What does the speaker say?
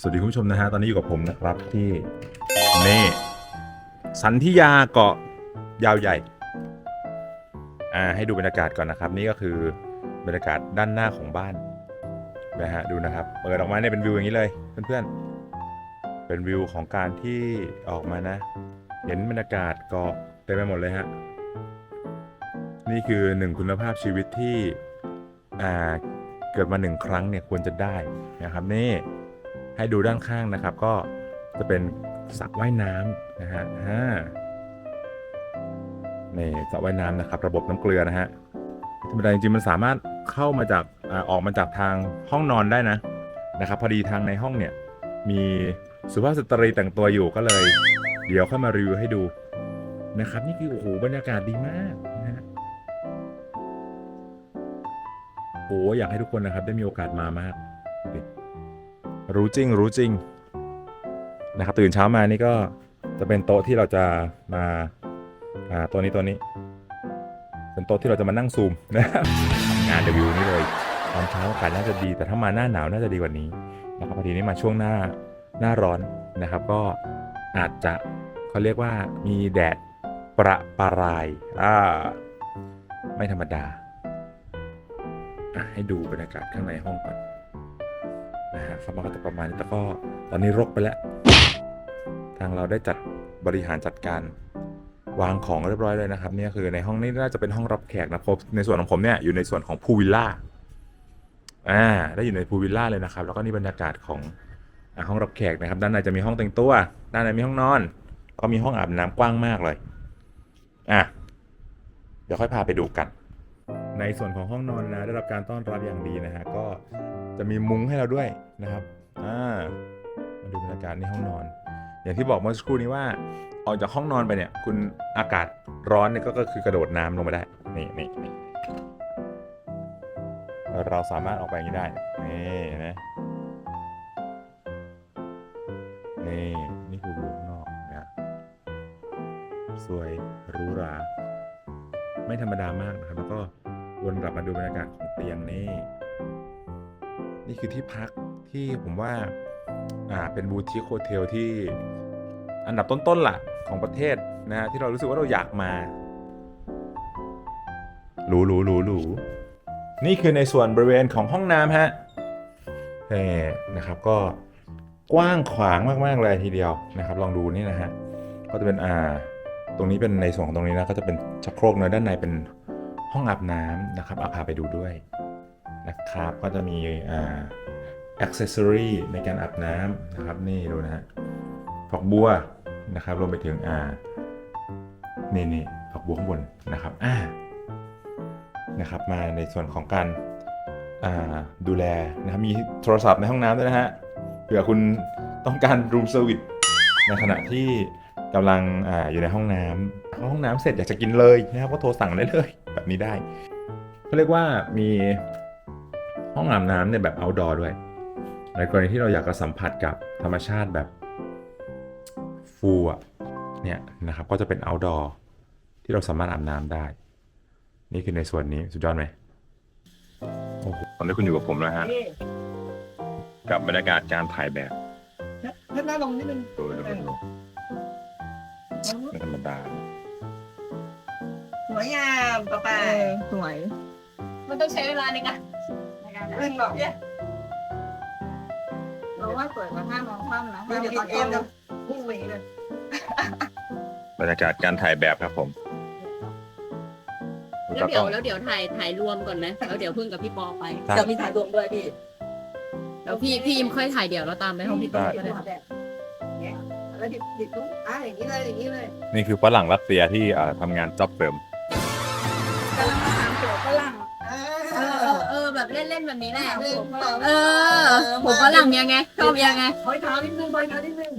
สวัสดีคุณผู้ชมนะฮะ ตอนนี้อยู่กับผมนะครับที่นี่สันทิยาเกาะยาวใหญ่ อ่าให้ดูบรรยากาศก่อนนะครับ นี่ก็คือบรรยากาศด้านหน้าของบ้านนะฮะดูนะครับ เปิดออกมาเนี่ยเป็นวิวอย่างนี้เลยเพื่อนๆ เป็นวิวของการที่ออกมานะ เห็นบรรยากาศเกาะเต็มไปหมดเลยฮะนี่คือหนึ่งคุณภาพชีวิตที่อ่าเกิดมาหนึ่งครั้งเนี่ยควรจะได้นะครับนี่ ให้ดูด้านข้างนะครับ ก็จะเป็นสระว่ายน้ำนะฮะอ่านี่สระว่ายน้ำนะครับ ระบบน้ำเกลือนะฮะธรรมดาจริงๆมันสามารถเข้ามาจากอออกมาจากทางห้องนอนได้นะนะครับ พอดีทางในห้องเนี่ยมีสุภาพสตรีแต่งตัวอยู่ก็เลย เดี๋ยวค่อยมารีวิวให้ดูนะครับ นี่คือโอ้โหบรรยากาศดีมากนะฮะโอ้อยากให้ทุกคนนะครับได้มีโอกาสมามาก รู้จริงรู้จริงนะครับตื่นเช้ามานี่ก็จะเป็นโต๊ะที่เราจะมาอ่าตัวนี้ตัวนี้ เป็นโต๊ะที่เราจะมานั่งซูมนะครับงานเดบิวนี่เลยตอนเช้าอากาศน่าจะดี แต่ถ้ามาหน้าหนาวน่าจะดีกว่านี้นะครับพอดีนี้มาช่วงหน้าหน้าร้อนนะครับ ก็อาจจะเขาเรียกว่ามีแดดประปรายอ่าไม่ธรรมดาอะให้ดูบรรยากาศข้างในห้องก่อน นะฮะเข้ามาก็จะประมาณนี้แต่ก็ตอนนี้รกไปแล้ว ทางเราได้จัดบริหารจัดการวางของเรียบร้อยเลยนะครับเนี่ยคือในห้องนี้น่าจะเป็นห้องรับแขกนะเพราะในส่วนของผมเนี่ยอยู่ในส่วนของพูวิลล่าอ่าได้อยู่ในพูวิลล่าเลยนะครับ แล้วก็นี่บรรยากาศของห้องรับแขกนะครับ ด้านในจะมีห้องแต่งตัว ด้านในมีห้องนอน ก็มีห้องอาบน้ำกว้างมากเลย อะ เดี๋ยวค่อยพาไปดูกัน ในส่วนของห้องนอนนะ ได้รับการต้อนรับอย่างดีนะฮะก็จะมีมุ้งให้เราด้วยนะครับอ่ามาดูบรรยากาศในห้องนอน อย่างที่บอกเมื่อสักครู่นี้ว่าออกจากห้องนอนไปเนี่ย คุณอากาศร้อนเนี่ยก็คือกระโดดน้ำลงมาได้นี่นี่นี่เราสามารถออกไปอย่างนี้ได้นี่นะนี่นี่คือวิวข้างนอกนะสวยหรูหราไม่ธรรมดามากนะครับแล้วก็ วนกลับมาดูบรรยากาศของเตียงนี่ นี่คือที่พักที่ผมว่า อ่า เป็นบูติคโฮเทลที่อันดับต้นๆล่ะของประเทศนะฮะที่เรารู้สึกว่าเราอยากมาหรูหรูหรูหรูนี่คือในส่วนบริเวณของห้องน้ำฮะเอ่นะครับก็กว้างขวางมากๆเลยทีเดียวนะครับ ลองดูนี่นะฮะก็จะเป็นอ่าตรงนี้เป็นในส่วนของตรงนี้นะก็จะเป็นชักโครกเนื้อด้านในเป็น ห้องอาบน้ำนะครับเอาพาไปดูด้วยนะครับก็จะมีอ่าอ็อกเซสซอรีในการอาบน้ำนะครับนี่ดูนะฮะฝักบัวนะครับรวมไปถึงอ่านี่นี่ฝักบัวข้างบนนะครับอ่านะครับมาในส่วนของการอ่าดูแลนะครับมีโทรศัพท์ในห้องน้ำด้วยนะฮะเผื่อคุณต้องการรูมเซอร์วิสในขณะที่กำลังอ่าอยู่ในห้องน้ำห้องน้ำเสร็จอยากจะกินเลยนะครับก็โทรสั่งได้เลย แบบนี้ได้เขาเรียกว่ามีห้องอาบน้ำเนี่ยแบบ outdoor ด้วย ในกรณีที่เราอยากจะสัมผัสกับธรรมชาติแบบฟูลอะเนี่ยนะครับก็จะเป็น outdoor ที่เราสามารถอาบน้ำได้ นี่คือในส่วนนี้สุดยอดไหมโอ้โหตอนนี้คุณอยู่กับผมแล้วฮะนี่กับบรรยากาศการถ่ายแบบถ้าหน้าลงนิดนึงดูดูดูไม่ธรรมดาส วยงามต่อไปเออสวย มันต้องใช้เวลาในการในการเรื่องหรอกเนี่ยเราว่าสวยกว่าห้ามองคว่ำนะเดี๋ยวเดี๋ยวตอนเอ็มจะพุ่งไปเลย บรรยากาศการถ่ายแบบครับผมแล้วเดี๋ยวแล้วเดี๋ยวถ่ายถ่ายรวมก่อนไหมแล้วเดี๋ยวพึ่งกับพี่ปอไปได้จะมีถ่ายรวมด้วยพี่แล้วพี่พี่อิมค่อยถ่ายเดี๋ยวเราตามไปห้องพี่ปอก็ได้เนี่ยแล้วดิบดิบตุ้งอะอย่างนี้เลยอย่างนี้เลย นี่คือฝรั่งรัสเซียที่อ่าทำงานจ็อบเสริม แบบเล่นเล่นๆแบบนี้แหละหนึ่งสองเออผมฝรั่งยังไงชอบยังไงคอยเท้านิดนึงคอยเท้านิดนึง